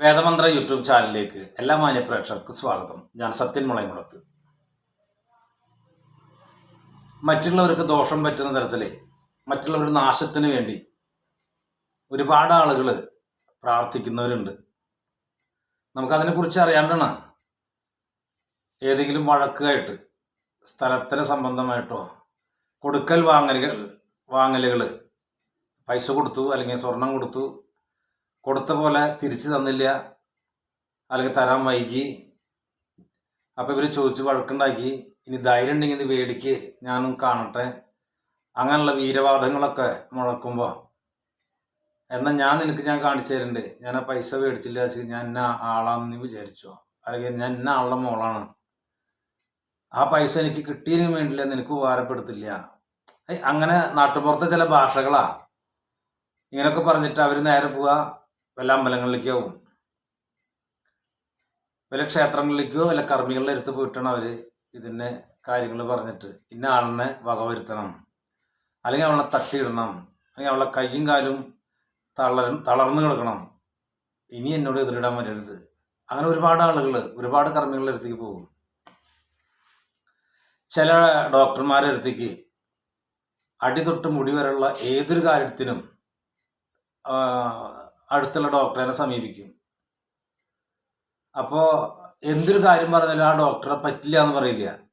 വേദമന്ത്ര YouTube ചാനലിലേക്ക് എല്ലാ മാന്യ പ്രേക്ഷകർക്ക് സ്വാഗതം. ഞാൻ സത്യൻ മുളയമുളത്ത് മറ്റുള്ളവർക്ക് ദോഷം പറ്റുന്ന തരത്തിൽ മറ്റുള്ളവരുടെ നാശത്തിന് വേണ്ടി ഒരുപാട് ആളുകൾ പ്രാർത്ഥിക്കുന്നവരുണ്ട്. നമുക്കതിനെക്കുറിച്ച് അറിയാണ്ടാണ് ഏതെങ്കിലും വഴക്കായിട്ട് സ്ഥലത്തിന് സംബന്ധമായിട്ടോ കൊടുക്കൽ വാങ്ങലുകൾ വാങ്ങലുകൾ പൈസ കൊടുത്തു അല്ലെങ്കിൽ സ്വർണം കൊടുത്തു കൊടുത്ത പോലെ തിരിച്ചു തന്നില്ല. അല്ലെങ്കിൽ തരാൻ വൈകി. അപ്പോൾ ഇവർ ചോദിച്ച് വഴക്കുണ്ടാക്കി ഇനി ധൈര്യം ഉണ്ടെങ്കിൽ ഇത് മേടിക്ക് ഞാനും കാണട്ടെ. അങ്ങനെയുള്ള വീരവാദങ്ങളൊക്കെ മുഴക്കുമ്പോൾ എന്നാൽ ഞാൻ നിനക്ക് ഞാൻ കാണിച്ചു തരുന്നുണ്ട് ഞാൻ ആ പൈസ മേടിച്ചില്ല വെച്ച് ഞാൻ എന്നെ ആളാണെന്ന് വിചാരിച്ചോ? അല്ലെങ്കിൽ ഞാൻ എന്നെ ആളുടെ മോളാണ്? ആ പൈസ എനിക്ക് കിട്ടിയതിന് വേണ്ടില്ല നിനക്ക് ഉപകാരപ്പെടുത്തില്ല. അങ്ങനെ നാട്ടുപുറത്തെ ചില ഭാഷകളാ. ഇങ്ങനെയൊക്കെ പറഞ്ഞിട്ട് അവർ നേരെ പോവുക വല്ല അമ്പലങ്ങളിലേക്കോ പോകും വല്ല ക്ഷേത്രങ്ങളിലേക്കോ വല്ല കർമ്മികളുടെ അടുത്ത് പോയിട്ടാണ് അവർ ഇതിന്റെ കാര്യങ്ങൾ പറഞ്ഞിട്ട്. ഇന്ന ആളിനെ വകവരുത്തണം അല്ലെങ്കിൽ അവളെ തട്ടിയിടണം. അല്ലെങ്കിൽ അവളെ കയ്യും കാലും തളർ തളർന്നു കിടക്കണം. ഇനി എന്നോട് എതിരിടാൻ വരരുത്. അങ്ങനെ ഒരുപാട് ആളുകൾ ഒരുപാട് കർമ്മികളുടെ അടുത്തേക്ക് പോകും. ചില ഡോക്ടർമാരുടെ അടുത്തേക്ക് അടി തൊട്ട് മുടി വരെയുള്ള ഏതൊരു കാര്യത്തിനും അടുത്തുള്ള ഡോക്ടറെ സമീപിക്കും. അപ്പോൾ എന്തൊരു കാര്യം പറഞ്ഞാലും ആ ഡോക്ടറെ പറ്റില്ല എന്ന് പറയില്ല.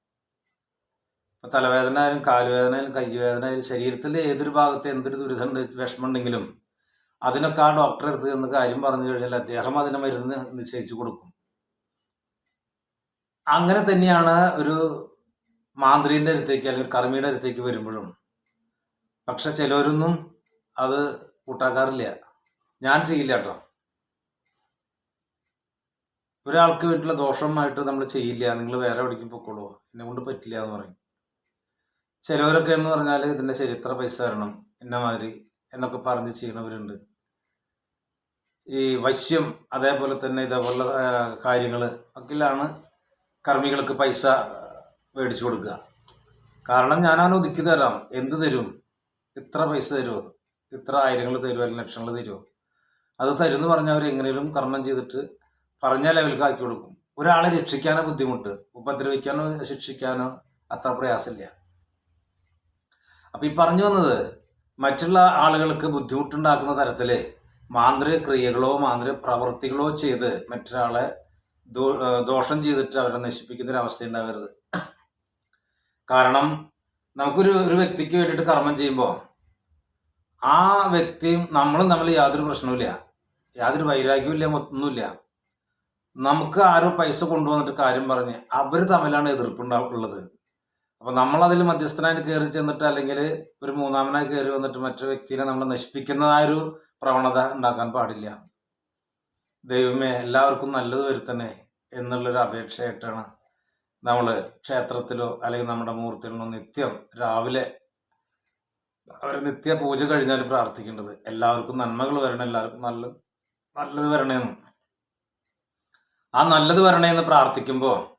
ഇപ്പൊ തലവേദന ആയാലും കാലുവേദന ആയാലും കൈവേദന ആയാലും ശരീരത്തിലെ ഏതൊരു ഭാഗത്ത് എന്തൊരു ദുരിതം വിഷമം വിഷമമുണ്ടെങ്കിലും അതിനൊക്കെ ആ ഡോക്ടറെ അടുത്ത് എന്ന് കാര്യം പറഞ്ഞു കഴിഞ്ഞാൽ അദ്ദേഹം അതിനെ മരുന്ന് നിശ്ചയിച്ചു കൊടുക്കും. അങ്ങനെ തന്നെയാണ് ഒരു മാന്ത്രിന്റെ അടുത്തേക്ക് അല്ലെങ്കിൽ കർമ്മിയുടെ അടുത്തേക്ക് വരുമ്പോഴും. പക്ഷെ ചിലരൊന്നും അത് കൂട്ടാക്കാറില്ല. ഞാൻ ചെയ്യില്ല കേട്ടോ. ഒരാൾക്ക് വേണ്ടിയുള്ള ദോഷമായിട്ട് നമ്മൾ ചെയ്യില്ല നിങ്ങൾ വേറെ എവിടേക്കും പൊക്കോളൂ എന്നെ കൊണ്ട് പറ്റില്ല എന്ന് പറയും. ചിലവരൊക്കെ എന്ന് പറഞ്ഞാൽ ഇതിന്റെ ചരിത്ര പൈസ തരണം എന്ന മാതിരി എന്നൊക്കെ പറഞ്ഞ് ചെയ്യുന്നവരുണ്ട് ഈ വശ്യം അതേപോലെ തന്നെ ഇതേപോലുള്ള കാര്യങ്ങൾ ഒക്കെയാണ് കർമ്മികൾക്ക് പൈസ മേടിച്ചു കൊടുക്കുക. കാരണം ഞാൻ അവനെ ഒതുക്കി തരാം എന്ത് തരും? ഇത്ര പൈസ തരുമോ ഇത്ര ആയിരങ്ങൾ തരുമോ അല്ലെങ്കിൽ ലക്ഷങ്ങൾ തരുമോ അത് തരുമെന്ന് പറഞ്ഞാൽ അവർ എങ്ങനെയും കർമ്മം ചെയ്തിട്ട് പറഞ്ഞ ലെവലിലേക്ക് ആക്കി കൊടുക്കും. ഒരാളെ രക്ഷിക്കാനോ ബുദ്ധിമുട്ട് ഉപദ്രവിക്കാനോ ശിക്ഷിക്കാനോ അത്ര പ്രയാസമില്ല. അപ്പൊ ഈ പറഞ്ഞു വന്നത് മറ്റുള്ള ആളുകൾക്ക് ബുദ്ധിമുട്ടുണ്ടാക്കുന്ന തരത്തിൽ മാന്ത്രിക ക്രിയകളോ മാന്ത്രിക പ്രവൃത്തികളോ ചെയ്ത് മറ്റൊരാളെ ദോഷം ചെയ്തിട്ട് അവരെ നശിപ്പിക്കുന്ന ഒരു അവസ്ഥ ഉണ്ടാവരുത്. കാരണം നമുക്കൊരു ഒരു വ്യക്തിക്ക് വേണ്ടിയിട്ട് കർമ്മം ചെയ്യുമ്പോൾ ആ വ്യക്തിയും നമ്മളും തമ്മിൽ യാതൊരു പ്രശ്നവുമില്ല. യാതൊരു വൈരാഗ്യവും ഇല്ല ഒന്നുമില്ല നമുക്ക് ആരോ പൈസ കൊണ്ടുവന്നിട്ട് കാര്യം പറഞ്ഞ് അവർ തമ്മിലാണ് എതിർപ്പുണ്ടാവുള്ളത്. അപ്പൊ നമ്മൾ അതിൽ മധ്യസ്ഥനായിട്ട് കയറി ചെന്നിട്ട് അല്ലെങ്കിൽ ഒരു മൂന്നാമനായി കയറി വന്നിട്ട് മറ്റൊരു വ്യക്തിയെ നമ്മൾ നശിപ്പിക്കുന്നതായ ഒരു പ്രവണത ഉണ്ടാക്കാൻ പാടില്ല. ദൈവമേ എല്ലാവർക്കും നല്ലത് വരുത്തണേ എന്നുള്ളൊരു അപേക്ഷയായിട്ടാണ് നമ്മൾ ക്ഷേത്രത്തിലോ അല്ലെങ്കിൽ നമ്മുടെ മൂർത്തികളിലോ നിത്യം രാവിലെ അവർ നിത്യ പൂജ കഴിഞ്ഞാൽ പ്രാർത്ഥിക്കേണ്ടത്. എല്ലാവർക്കും നന്മകൾ വരണം എല്ലാവർക്കും നല്ല നല്ലത് വരണേന്ന് ആ നല്ലത് വരണേന്ന് പ്രാർത്ഥിക്കുമ്പോൾ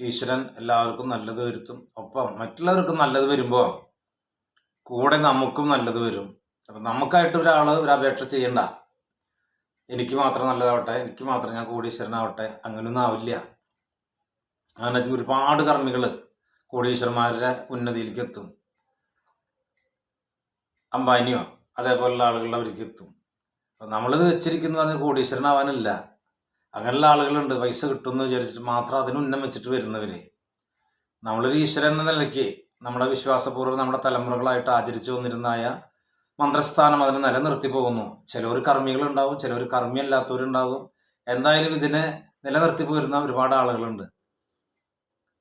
ഈശ്വരൻ എല്ലാവർക്കും നല്ലത് വരുത്തും. ഒപ്പം മറ്റുള്ളവർക്കും നല്ലത് വരുമ്പോൾ കൂടെ നമുക്കും നല്ലത് വരും. അപ്പം നമുക്കായിട്ട് ഒരാൾ ഒരു അപേക്ഷ ചെയ്യണ്ട. എനിക്ക് മാത്രം നല്ലതാവട്ടെ എനിക്ക് മാത്രം ഞാൻ കോടീശ്വരനാവട്ടെ അങ്ങനെയൊന്നും ആവില്ല. അങ്ങനെ ഒരുപാട് കർമ്മികൾ കോടീശ്വരന്മാരുടെ ഉന്നതിയിലേക്ക് എത്തും. അംബാനിയോ അതേപോലുള്ള ആളുകളുടെ അവർക്ക് എത്തും. അപ്പം നമ്മളിത് വെച്ചിരിക്കുന്ന പറഞ്ഞാൽ കോടീശ്വരനാവാനല്ല. അങ്ങനെയുള്ള ആളുകളുണ്ട് പൈസ കിട്ടുമെന്ന് വിചാരിച്ചിട്ട് മാത്രം അതിന് ഉന്നം വെച്ചിട്ട് വരുന്നവര്. നമ്മളൊരു ഈശ്വരൻ എന്ന നിലയ്ക്ക് നമ്മുടെ വിശ്വാസപൂർവം നമ്മുടെ തലമുറകളായിട്ട് ആചരിച്ചു വന്നിരുന്നായ മന്ത്രസ്ഥാനം അതിനെ നിലനിർത്തി പോകുന്നു. ചിലവർ കർമ്മികളുണ്ടാവും ചിലവർ കർമ്മിയല്ലാത്തവരുണ്ടാവും. എന്തായാലും ഇതിനെ നിലനിർത്തി പോരുന്ന ഒരുപാട് ആളുകളുണ്ട്.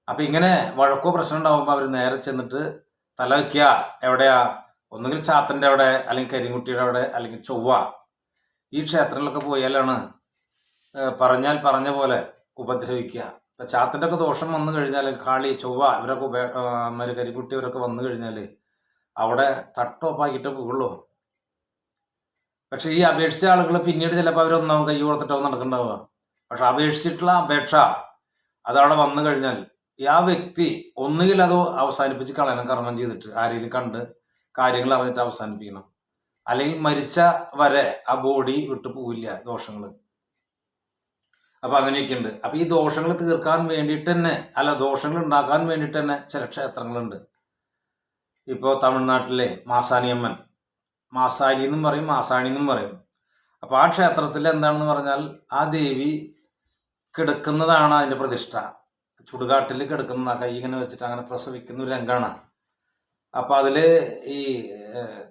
അപ്പൊ ഇങ്ങനെ വഴക്കോ പ്രശ്നം ഉണ്ടാവുമ്പോൾ അവർ നേരെ ചെന്നിട്ട് തല വയ്ക്കുക എവിടെയാ? ഒന്നുകിൽ ചാത്തന്റെ അവിടെ അല്ലെങ്കിൽ കരിങ്കുട്ടിയുടെ അവിടെ അല്ലെങ്കിൽ ചൊവ്വ. ഈ ക്ഷേത്രങ്ങളിലൊക്കെ പോയാലാണ് പറഞ്ഞാൽ പറഞ്ഞ പോലെ ഉപദ്രവിക്കുക. ഇപ്പൊ ചാത്തന്റെ ഒക്കെ ദോഷം വന്നു കഴിഞ്ഞാൽ കാളി ചൊവ്വ ഇവരൊക്കെ ഉപേ ഏഹ് മറ്റേ കരിക്കുട്ടി ഇവരൊക്കെ വന്നു കഴിഞ്ഞാൽ അവിടെ തട്ടോപ്പാക്കിയിട്ട് പോകുള്ളൂ പക്ഷെ ഈ അപേക്ഷിച്ച ആളുകൾ പിന്നീട് ചിലപ്പോൾ അവർ ഒന്നാവും കൈ കൊടുത്തിട്ടോ നടക്കണ്ടാവുക. പക്ഷെ അപേക്ഷിച്ചിട്ടുള്ള അപേക്ഷ അതവിടെ വന്നു കഴിഞ്ഞാൽ ആ വ്യക്തി ഒന്നുകിൽ അത് അവസാനിപ്പിച്ച് കളയണം കർമ്മം ചെയ്തിട്ട് ആരെങ്കിലും കണ്ട് കാര്യങ്ങൾ അറിഞ്ഞിട്ട് അവസാനിപ്പിക്കണം. അല്ലെങ്കിൽ മരിച്ച വരെ ആ ബോഡി വിട്ടു പോവില്ല ദോഷങ്ങൾ അപ്പൊ അങ്ങനെയൊക്കെ ഉണ്ട് അപ്പൊ ഈ ദോഷങ്ങൾ തീർക്കാൻ വേണ്ടിയിട്ട് തന്നെ അല്ല ദോഷങ്ങൾ ഉണ്ടാക്കാൻ വേണ്ടിയിട്ട് തന്നെ ചില ക്ഷേത്രങ്ങളുണ്ട്. ഇപ്പോ തമിഴ്നാട്ടിലെ മാസാണിയമ്മൻ മാസാരി എന്നും പറയും മാസാണി എന്നും പറയും. അപ്പോൾ ആ ക്ഷേത്രത്തിൽ എന്താണെന്ന് പറഞ്ഞാൽ ആ ദേവി കിടക്കുന്നതാണ് അതിന്റെ പ്രതിഷ്ഠ. ചുടുകാട്ടിൽ കിടക്കുന്ന കൈ ഇങ്ങനെ വെച്ചിട്ട് അങ്ങനെ പ്രസവിക്കുന്ന ഒരു രംഗമാണ്. അപ്പോൾ അതിൽ ഈ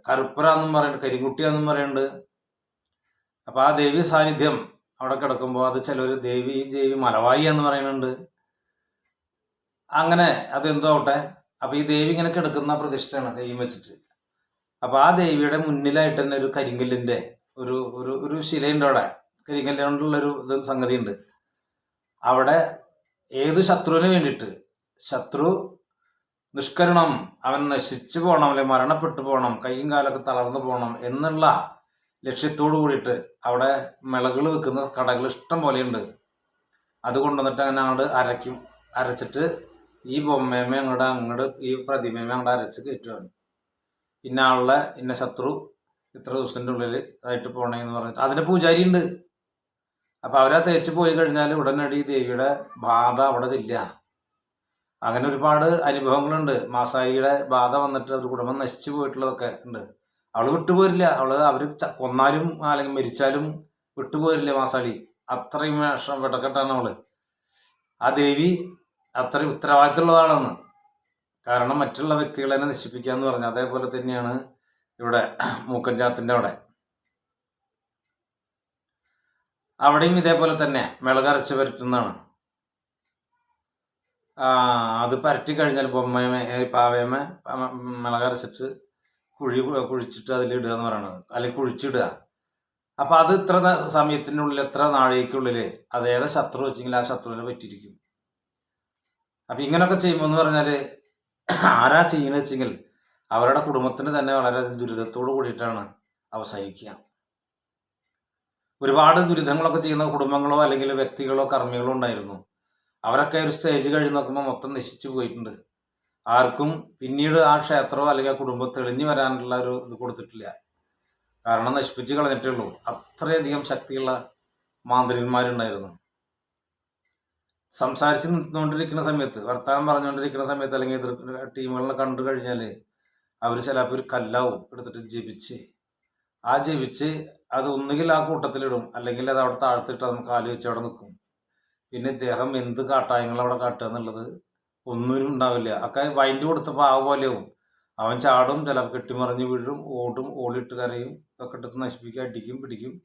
കറുപ്പര എന്നും പറയുന്നുണ്ട് കരിങ്കുട്ടി എന്നും പറയുന്നുണ്ട് അപ്പോൾ ആ ദേവി സാന്നിധ്യം അവിടെ കിടക്കുമ്പോൾ അത് ചിലർ ദേവി ദേവി മലവായി എന്ന് പറയുന്നുണ്ട് അങ്ങനെ അതെന്തോ ആവട്ടെ. അപ്പോൾ ഈ ദേവി ഇങ്ങനെ കിടക്കുന്ന പ്രതിഷ്ഠയാണ് കൈയും വെച്ചിട്ട്. അപ്പോൾ ആ ദേവിയുടെ മുന്നിലായിട്ട് തന്നെ ഒരു കരിങ്കല്ലിന്റെ ഒരു ഒരു ഒരു ശിലയുണ്ട് അവിടെ. കരിങ്കല്ല് കൊണ്ടുള്ളൊരു ഇത് സംഗതി ഉണ്ട് അവിടെ ഏത് ശത്രുവിന് വേണ്ടിയിട്ട്? ശത്രു നിഷ്കരണം. അവൻ നശിച്ചു പോകണം അല്ലെ മരണപ്പെട്ടു പോകണം കയ്യും കാലൊക്കെ തളർന്നു പോകണം എന്നുള്ള ലക്ഷ്യത്തോടു കൂടിയിട്ട് അവിടെ മിളകൾ വെക്കുന്ന കടകൾ ഇഷ്ടം പോലെയുണ്ട് അതുകൊണ്ട് കൊണ്ടുവന്നിട്ട് അങ്ങനെ അങ്ങോട്ട് അരയ്ക്കും അരച്ചിട്ട് ഈ ബൊമ്മേമ അങ്ങോട്ട് അങ്ങോട്ട് ഈ പ്രതിമേമ അങ്ങോട്ട് അരച്ച് കയറ്റുകയാണ് ഇന്ന ആളുടെ ഇന്ന ശത്രു ഇത്ര ദിവസത്തിന്റെ ഉള്ളിൽ ആയിട്ട് പോണേ എന്ന് പറഞ്ഞിട്ട് അതിന് പൂജാരി ഉണ്ട് അവരെ അവരാ തേച്ച് പോയി കഴിഞ്ഞാൽ ഉടനടി ദേവിയുടെ ബാധ അവിടെ ചെല്ലുക അങ്ങനെ ഒരുപാട് അനുഭവങ്ങളുണ്ട്. മാസായിയുടെ ബാധ വന്നിട്ട് ഒരു കുടുംബം നശിച്ചു പോയിട്ടുള്ളതൊക്കെ ഉണ്ട്. അവൾ വിട്ടുപോരില്ല. അവൾ അവർ കൊന്നാലും അല്ലെങ്കിൽ മരിച്ചാലും വിട്ടുപോരില്ല മാസാളി അത്രയും വിഷം വെട്ടക്കെട്ടാണ് അവൾ. ആ ദേവി അത്രയും ഉത്തരവാദിത്തമുള്ളതാണെന്ന്. കാരണം മറ്റുള്ള വ്യക്തികളെ തന്നെ നശിപ്പിക്കുക എന്ന് പറഞ്ഞു അതേപോലെ തന്നെയാണ് ഇവിടെ മൂക്കഞ്ചാത്തിന്റെ അവിടെ. അവിടെയും ഇതേപോലെ തന്നെ മിളകരച്ച് പരട്ടുന്നതാണ് ആ, അത് പരട്ടി കഴിഞ്ഞാൽ ബൊമ്മയമേ പാവയമേ മിളകരച്ചിട്ട് കുഴി കുഴിച്ചിട്ട് അതിലിടുക എന്ന് പറയുന്നത് അല്ലെങ്കിൽ കുഴിച്ചിടുക. അപ്പൊ അത് ഇത്ര സമയത്തിനുള്ളിൽ എത്ര നാഴികക്കുള്ളിൽ അത് ഏതാ ശത്രു വെച്ചെങ്കിൽ ആ ശത്രുവിനെ പറ്റിയിരിക്കും. അപ്പൊ ഇങ്ങനൊക്കെ ചെയ്യുമ്പോൾ എന്ന് പറഞ്ഞാൽ ആരാ ചെയ്യണ വെച്ചെങ്കിൽ അവരുടെ കുടുംബത്തിന് തന്നെ വളരെ ദുരിതത്തോട് കൂടിയിട്ടാണ് അവസാനിക്കുക. ഒരുപാട് ദുരിതങ്ങളൊക്കെ ചെയ്യുന്ന കുടുംബങ്ങളോ അല്ലെങ്കിൽ വ്യക്തികളോ കർമ്മികളോ ഉണ്ടായിരുന്നു. അവരൊക്കെ ഒരു സ്റ്റേജ് കഴിഞ്ഞ് നോക്കുമ്പോൾ മൊത്തം നശിച്ചു പോയിട്ടുണ്ട്. ആർക്കും പിന്നീട് ആ ക്ഷേത്രമോ അല്ലെങ്കിൽ ആ കുടുംബം തെളിഞ്ഞു വരാനുള്ള ഒരു ഇത് കൊടുത്തിട്ടില്ല. കാരണം നശിപ്പിച്ച് കളഞ്ഞിട്ടേ ഉള്ളൂ. അത്രയധികം ശക്തിയുള്ള മാന്ത്രികന്മാരുണ്ടായിരുന്നു. സംസാരിച്ച് നിന്നുകൊണ്ടിരിക്കുന്ന സമയത്ത് വർത്തമാനം പറഞ്ഞുകൊണ്ടിരിക്കുന്ന സമയത്ത് അല്ലെങ്കിൽ ടീമുകളെ കണ്ടു കഴിഞ്ഞാൽ അവർ ചിലപ്പോൾ ഒരു കല്ലാവും എടുത്തിട്ട് ജപിച്ച്. ആ ജപിച്ച് അത് ഒന്നുകിൽ ആ കൂട്ടത്തിലിടും അല്ലെങ്കിൽ അത് അവിടെ താഴ്ത്തിട്ട് നമുക്ക് ആലോചിച്ച് അവിടെ നിൽക്കും. പിന്നെ ഇദ്ദേഹം എന്ത് കാട്ടായങ്ങൾ അവിടെ കാട്ടുക എന്നുള്ളത് ഒന്നും ഉണ്ടാവില്ല. ഒക്കെ വൈൻഡ് കൊടുത്തപ്പോൾ ആ പോലെയാവും. അവൻ ചാടും ചിലപ്പോൾ കെട്ടിമറിഞ്ഞ് വീഴും ഓടും ഓടിയിട്ട് കരയും ഇതൊക്കെ ഇട്ടിട്ട് നശിപ്പിക്കുക അടിക്കും പിടിക്കും.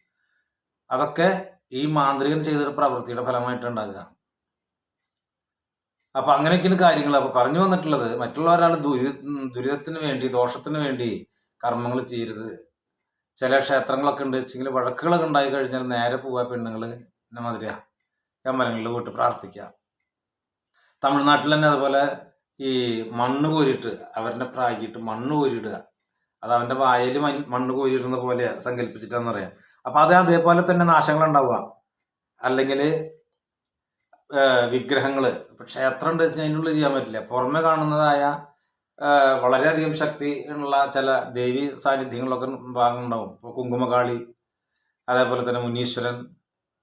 അതൊക്കെ ഈ മാന്ത്രികൻ ചെയ്തൊരു പ്രവൃത്തിയുടെ ഫലമായിട്ടുണ്ടാകുക. അപ്പൊ അങ്ങനെയൊക്കെയാണ് കാര്യങ്ങൾ. അപ്പൊ പറഞ്ഞു വന്നിട്ടുള്ളത് മറ്റുള്ള ഒരാൾ ദുരിത ദുരിതത്തിന് വേണ്ടി ദോഷത്തിന് വേണ്ടി കർമ്മങ്ങൾ ചെയ്യരുത്. ചില ക്ഷേത്രങ്ങളൊക്കെ ഉണ്ട്. വെച്ചെങ്കിൽ വഴക്കുകളൊക്കെ ഉണ്ടായി കഴിഞ്ഞാൽ നേരെ പോവാ പെണ്ണുങ്ങൾ എന്നെ മാതിരിയാ. അമ്പലങ്ങളിൽ പോയിട്ട് പ്രാർത്ഥിക്കാം തമിഴ്നാട്ടിൽ തന്നെ അതുപോലെ ഈ മണ്ണ് കോരിയിട്ട് അവരുടെ പ്രാഗിയിട്ട് മണ്ണ് കോരിയിടുക. അത് അവന്റെ വായയിൽ മണ്ണ് കോരിയിടുന്ന പോലെ സങ്കല്പിച്ചിട്ടാന്ന് പറയാം. അപ്പൊ അത് അതേപോലെ തന്നെ നാശങ്ങൾ ഉണ്ടാവുക. അല്ലെങ്കിൽ വിഗ്രഹങ്ങൾ. ഇപ്പൊ ക്ഷേത്രം ഉണ്ട് അതിന്റെ ചെയ്യാൻ പറ്റില്ല. പുറമെ കാണുന്നതായ വളരെയധികം ശക്തി ഉള്ള ചില ദേവി സാന്നിധ്യങ്ങളൊക്കെ ഭാഗമുണ്ടാവും ഇപ്പോൾ കുങ്കുമകാളി അതേപോലെ തന്നെ മുനീശ്വരൻ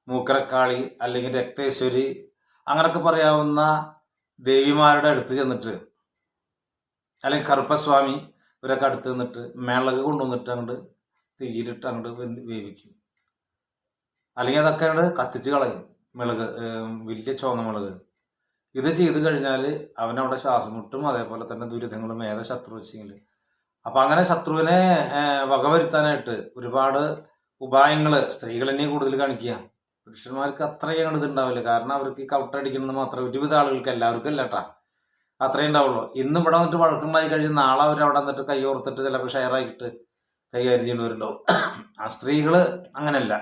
മൂക്കരക്കാളി അല്ലെങ്കിൽ രക്തേശ്വരി അങ്ങനൊക്കെ പറയാവുന്ന ദേവിമാരുടെ അടുത്ത് ചെന്നിട്ട് അല്ലെങ്കിൽ കറുപ്പസ്വാമി ഇവരൊക്കെ അടുത്ത് നിന്നിട്ട് മിളക് കൊണ്ടുവന്നിട്ട് അങ്ങോട്ട് തീയിലിട്ട് അങ്ങോട്ട് വേവിക്കും. അല്ലെങ്കിൽ അതൊക്കെ അങ്ങോട്ട് കത്തിച്ച് കളയും മിളക് വലിയ ചുവന്ന മിളക്. ഇത് ചെയ്ത് കഴിഞ്ഞാൽ അവനവിടെ ശ്വാസം മുട്ടും അതേപോലെ തന്നെ ദുരിതങ്ങളും ഏത ശത്രു വെച്ചെങ്കിൽ അപ്പം അങ്ങനെ ശത്രുവിനെ വകവരുത്താനായിട്ട് ഒരുപാട് ഉപായങ്ങൾ സ്ത്രീകൾ തന്നെ കൂടുതൽ കാണിക്കുക. പുരുഷന്മാർക്ക് അത്രയും അങ്ങോട്ട് ഇതുണ്ടാവില്ല. കാരണം അവർക്ക് കൗട്ടടിക്കണമെന്ന് മാത്രം ഒരുവിധ ആളുകൾക്ക് എല്ലാവർക്കും അല്ല കേട്ടാ അത്രയും ഉണ്ടാവുള്ളൂ. ഇന്ന് ഇവിടെ വന്നിട്ട് വഴക്കുണ്ടായി കഴിഞ്ഞ് നാളെ അവർ അവിടെ വന്നിട്ട് കൈ ഓർത്തിട്ട് ചിലപ്പോൾ ഷെയർ ആയിട്ട് കൈകാര്യം ചെയ്യുന്നവരുണ്ടാവും. ആ സ്ത്രീകൾ അങ്ങനെയല്ല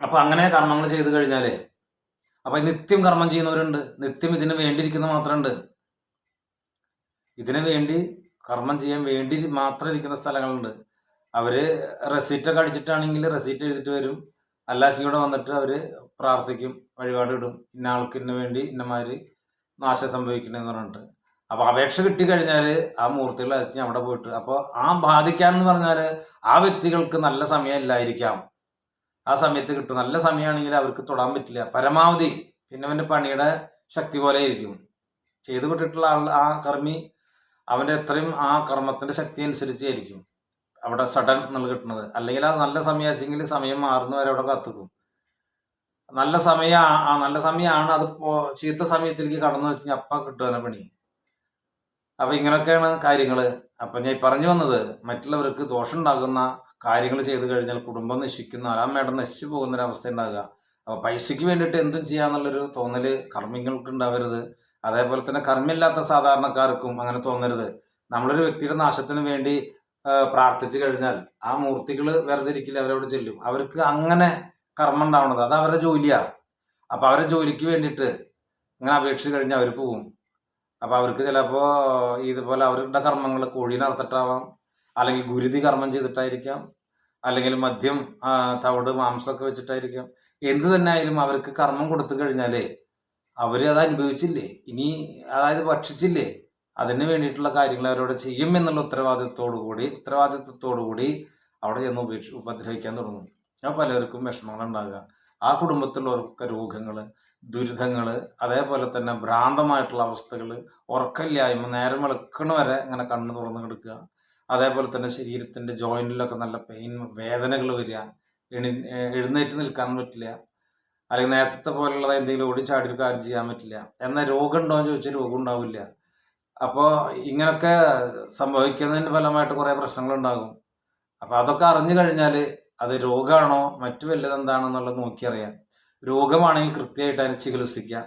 അപ്പൊ അങ്ങനെ കർമ്മങ്ങൾ ചെയ്തു കഴിഞ്ഞാൽ അപ്പൊ നിത്യം കർമ്മം ചെയ്യുന്നവരുണ്ട്. നിത്യം ഇതിന് വേണ്ടിയിരിക്കുന്ന മാത്രമുണ്ട്. ഇതിനു വേണ്ടി കർമ്മം ചെയ്യാൻ വേണ്ടി മാത്രം ഇരിക്കുന്ന സ്ഥലങ്ങളുണ്ട്. അവർ റെസീറ്റ് ഒക്കെ അടിച്ചിട്ടാണെങ്കിൽ റെസീറ്റ് എഴുതിട്ട് വരും. അല്ലാശി കൂടെ വന്നിട്ട് അവർ പ്രാർത്ഥിക്കും വഴിപാട് ഇടും. ഇന്ന ആൾക്ക് ഇന്ന വേണ്ടി ഇന്നമാതിരി നാശം സംഭവിക്കണമെന്ന് പറഞ്ഞിട്ട്. അപ്പൊ അപേക്ഷ കിട്ടിക്കഴിഞ്ഞാൽ ആ മൂർത്തികൾ അച്ഛൻ അവിടെ പോയിട്ട്. അപ്പോൾ ആ ബാധിക്കാന്ന് പറഞ്ഞാൽ ആ വ്യക്തികൾക്ക് നല്ല സമയം ഇല്ലായിരിക്കാം. ആ സമയത്ത് കിട്ടും. നല്ല സമയമാണെങ്കിൽ അവർക്ക് തൊടാൻ പറ്റില്ല. പരമാവധി പിന്നെ അവന്റെ പണിയുടെ ശക്തി പോലെ ആയിരിക്കും. ചെയ്തു വിട്ടിട്ടുള്ള ആ കർമ്മി അവന്റെ എത്രയും ആ കർമ്മത്തിന്റെ ശക്തി അനുസരിച്ചായിരിക്കും അവിടെ സഡൻ എന്നുള്ള കിട്ടുന്നത് അല്ലെങ്കിൽ അത് നല്ല സമയമാച്ചെങ്കിൽ സമയം മാറുന്നവരെ അവിടെ കാത്തുക്കും. നല്ല സമയ നല്ല സമയമാണ് അത് ചീത്ത സമയത്തിലേക്ക് കടന്നു വെച്ചാൽ അപ്പം കിട്ടുന്ന പണി. അപ്പൊ ഇങ്ങനെയൊക്കെയാണ് കാര്യങ്ങൾ അപ്പൊ ഞാൻ പറഞ്ഞു വന്നത് മറ്റുള്ളവർക്ക് ദോഷം ഉണ്ടാകുന്ന കാര്യങ്ങൾ ചെയ്തു കഴിഞ്ഞാൽ കുടുംബം നശിക്കുന്ന. ആരാമേടം നശിച്ചു പോകുന്ന ഒരു അവസ്ഥ ഉണ്ടാകുക. അപ്പൊ പൈസയ്ക്ക് വേണ്ടിയിട്ട് എന്തും ചെയ്യാന്നുള്ളൊരു തോന്നൽ കർമ്മികൾക്ക് ഉണ്ടാവരുത്. അതേപോലെ തന്നെ കർമ്മില്ലാത്ത സാധാരണക്കാർക്കും അങ്ങനെ തോന്നരുത്. നമ്മളൊരു വ്യക്തിയുടെ നാശത്തിന് വേണ്ടി പ്രാർത്ഥിച്ചു കഴിഞ്ഞാൽ ആ മൂർത്തികൾ വെറുതെ ഇരിക്കില്ല അവരവിടെ ചെല്ലും. അവർക്ക് അങ്ങനെ കർമ്മം ഉണ്ടാവുന്നത് അത് അവരുടെ ജോലിയാണ് അപ്പൊ അവരുടെ ജോലിക്ക് വേണ്ടിയിട്ട് ഇങ്ങനെ അപേക്ഷിച്ച് കഴിഞ്ഞാൽ അവർ പോവും. അപ്പൊ അവർക്ക് ചിലപ്പോ ഇതുപോലെ അവരുടെ കർമ്മങ്ങൾ കോഴി നടത്തിട്ടാവാം അല്ലെങ്കിൽ ഗുരുതി കർമ്മം ചെയ്തിട്ടായിരിക്കാം അല്ലെങ്കിൽ മദ്യം തവിട് മാംസമൊക്കെ വെച്ചിട്ടായിരിക്കാം. എന്ത് തന്നെ ആയാലും അവർക്ക് കർമ്മം കൊടുത്തു കഴിഞ്ഞാലേ അവർ അത് അനുഭവിച്ചില്ലേ? ഇനി അതായത് ഭക്ഷിച്ചില്ലേ? അതിന് വേണ്ടിയിട്ടുള്ള കാര്യങ്ങൾ അവരോട് ചെയ്യും എന്നുള്ള ഉത്തരവാദിത്വത്തോടു കൂടി ഉത്തരവാദിത്വത്തോടു കൂടി അവിടെ ചെന്ന് ഉപേക്ഷ ഉപദ്രവിക്കാൻ തുടങ്ങും. അപ്പോൾ പലർക്കും വിഷമങ്ങൾ ഉണ്ടാകുക ആ കുടുംബത്തിലുള്ളവർക്ക് രോഗങ്ങൾ ദുരിതങ്ങൾ അതേപോലെ തന്നെ ഭ്രാന്തമായിട്ടുള്ള അവസ്ഥകൾ ഉറക്കമില്ലായ്മ നേരം വെളുക്കണ വരെ ഇങ്ങനെ കണ്ണ് തുറന്നു കിടക്കുക. അതേപോലെ തന്നെ ശരീരത്തിന്റെ ജോയിന്റിലൊക്കെ നല്ല പെയിൻ വേദനകൾ വരിക. എണി എഴുന്നേറ്റ് നിൽക്കാൻ പറ്റില്ല. അല്ലെങ്കിൽ നേരത്തെ പോലുള്ളത് എന്തെങ്കിലും ഓടി ചാടി ഒരു കാര്യം ചെയ്യാൻ പറ്റില്ല. എന്നാൽ രോഗം ഉണ്ടോ എന്ന് ചോദിച്ചാൽ രോഗം ഉണ്ടാവില്ല. അപ്പോൾ ഇങ്ങനൊക്കെ സംഭവിക്കുന്നതിന്റെ ഫലമായിട്ട് കുറേ പ്രശ്നങ്ങളുണ്ടാകും. അപ്പോൾ അതൊക്കെ അറിഞ്ഞു കഴിഞ്ഞാൽ അത് രോഗമാണോ മറ്റു വല്ലത് എന്താണെന്നുള്ളത് നോക്കിയറിയാം. രോഗമാണെങ്കിൽ കൃത്യമായിട്ട് അതിനെ ചികിത്സിക്കുക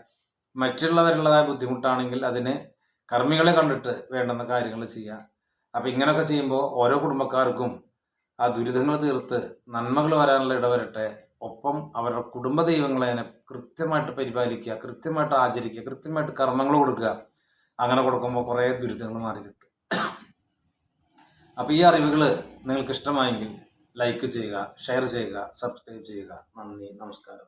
മറ്റുള്ളവരുള്ളതായ ബുദ്ധിമുട്ടാണെങ്കിൽ അതിന് കർമ്മികളെ കണ്ടിട്ട് വേണ്ടുന്ന കാര്യങ്ങൾ ചെയ്യുക അപ്പം ഇങ്ങനെയൊക്കെ ചെയ്യുമ്പോൾ ഓരോ കുടുംബക്കാർക്കും ആ ദുരിതങ്ങൾ തീർത്ത് നന്മകൾ വരാനുള്ള ഇടവരട്ടെ ഒപ്പം അവരുടെ കുടുംബ ദൈവങ്ങളെ അതിനെ കൃത്യമായിട്ട് പരിപാലിക്കുക കൃത്യമായിട്ട് ആചരിക്കുക കൃത്യമായിട്ട് കർമ്മങ്ങൾ കൊടുക്കുക. അങ്ങനെ കൊടുക്കുമ്പോൾ കുറേ ദുരിതങ്ങൾ മാറി കിട്ടും. അപ്പോൾ ഈ അറിവുകൾ നിങ്ങൾക്ക് ഇഷ്ടമായെങ്കിൽ ലൈക്ക് ചെയ്യുക ഷെയർ ചെയ്യുക സബ്സ്ക്രൈബ് ചെയ്യുക. നന്ദി നമസ്കാരം.